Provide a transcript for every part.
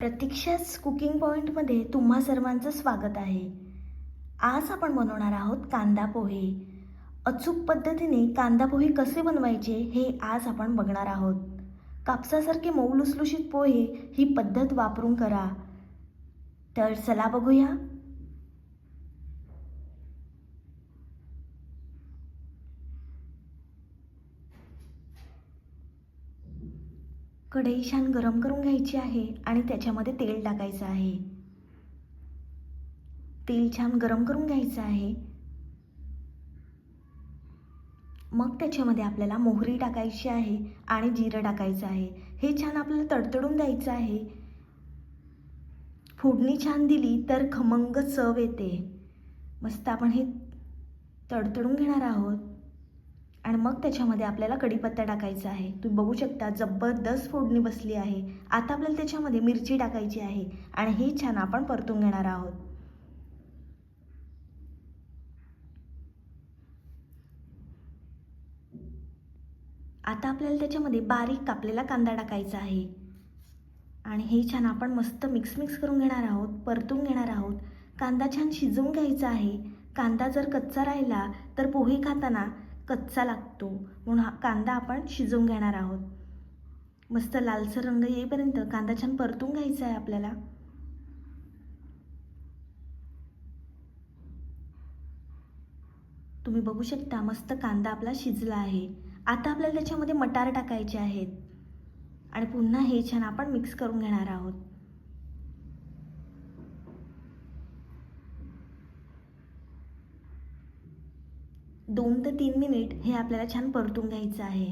प्रतीक्षाच cooking पॉईंटमध्ये तुम्हा सर्वांचं स्वागत आहे. आज आपण बनवणार आहोत कांदा पोहे. अचूक पद्धतीने कांदा पोहे कसे बनवायचे हे आज आपण बघणार आहोत. कापसासारखे मऊ लुसलुशीत पोहे ही पद्धत वापरून करा. तर चला बघूया. कढई छान गरम करून घ्यायची आहे आणि त्याच्यामध्ये तेल टाकायचं आहे. तेल छान गरम करून घ्यायचं आहे. मग त्याच्यामध्ये आपल्याला मोहरी टाकायची आहे आणि जिरं टाकायचं आहे. हे छान आपल्याला तडतडून द्यायचं आहे. फोडणी छान दिली तर खमंग चव येते. मस्त आपण हे तडतडून घेणार आहोत. मग त्याच्यामध्ये आपल्याला कढीपत्ता टाकायचा आहे. तुम्ही बघू शकता जबरदस्त फोडणी बसली आहे. आता आपल्याला त्याच्यामध्ये मिरची टाकायची आहे आणि हे छान आपण परतून घेणार आहोत. आता आपल्याला त्याच्यामध्ये बारीक कापलेला कांदा टाकायचा आहे. आणि हे छान आपण मस्त मिक्स मिक्स करून घेणार आहोत परतून घेणार आहोत. कांदा छान शिजवून घ्यायचा आहे. कांदा जर कच्चा राहिला तर पोहे खाताना कच्चा लागतो म्हणून हा कांदा आपण शिजवून घेणार आहोत. मस्त लालसर रंग येईपर्यंत कांदा छान परतून घ्यायचा आहे आपल्याला. तुम्ही बघू शकता मस्त कांदा आपला शिजला आहे. आता आपल्याला त्याच्यामध्ये मटार टाकायचे आहेत. आणि पुन्हा हे छान आपण मिक्स करून घेणार आहोत. दोन ते तीन मिनिट हे आपल्याला छान परतून घ्यायचं आहे.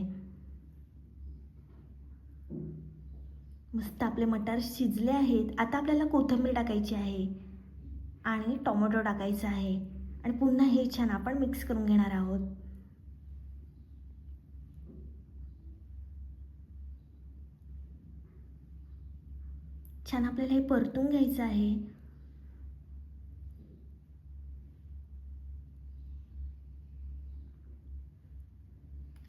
मस्त आपले मटार शिजले आहेत. आता आपल्याला कोथिंबीर टाकायची आहे आणि टोमॅटो टाकायचा आहे. आणि पुन्हा हे छान आपण मिक्स करून घेणार आहोत. छान आपल्याला हे परतून घ्यायचं आहे.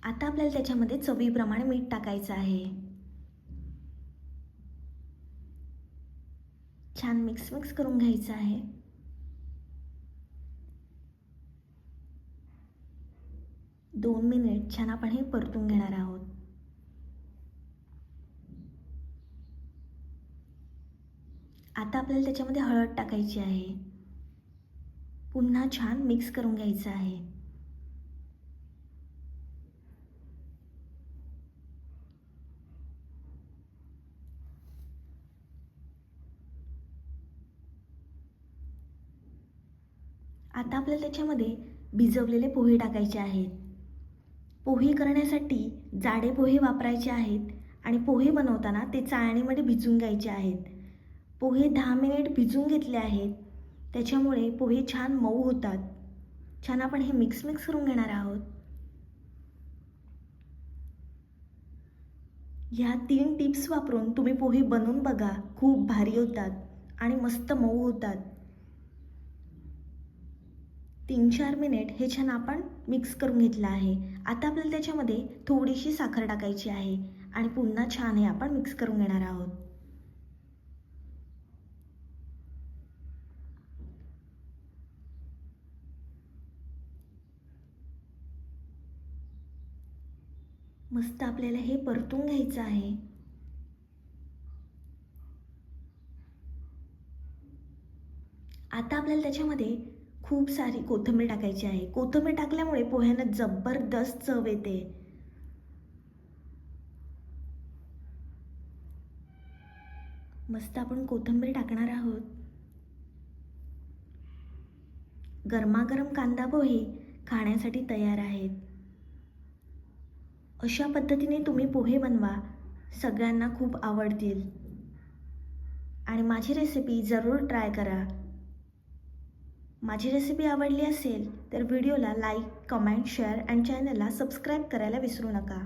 आता आपल्याला त्याच्यामध्ये चवीप्रमाणे मीठ टाकायचं आहे. छान मिक्स मिक्स करून घ्यायचं आहे. दोन मिनिट छान आपण हे परतून घेणार आहोत. आता आपल्याला त्याच्यामध्ये हळद टाकायची आहे. पुन्हा छान मिक्स करून घ्यायचं आहे. आता आपल्याला त्याच्यामध्ये भिजवलेले पोहे टाकायचे आहेत. पोहे करण्यासाठी जाडे पोहे वापरायचे आहेत आणि पोहे बनवताना ते चाळणीमध्ये भिजून घ्यायचे आहेत. पोहे दहा मिनिट भिजून घेतले आहेत. त्याच्यामुळे पोहे छान मऊ होतात. छान आपण हे मिक्स मिक्स करून घेणार आहोत. ह्या तीन टिप्स वापरून तुम्ही पोहे बनवून बघा. खूप भारी होतात आणि मस्त मऊ होतात. तीन चार मिनिट हे छान आपण मिक्स करून घेतलं आहे. आता आपल्याला त्याच्यामध्ये थोडीशी साखर टाकायची आहे आणि पुन्हा छान हे आपण मिक्स करून घेणार आहोत. मस्त आपल्याला हे परतून घ्यायचं आहे. आता आपल्याला त्याच्यामध्ये खूप सारी कोथिंबीर टाकायची आहे. कोथिंबीर टाकल्यामुळे पोह्यांना जबरदस्त चव येते. मस्त आपण कोथिंबीर टाकणार आहोत. गरमागरम कांदा पोहे खाण्यासाठी तयार आहेत. अशा पद्धतीने तुम्ही पोहे बनवा. सगळ्यांना खूप आवडतील. आणि माझी रेसिपी जरूर ट्राय करा. माझी रेसिपी आवडली असेल तर व्हिडिओला लाईक कमेंट शेअर अँड चॅनलला सबस्क्राईब करायला विसरू नका.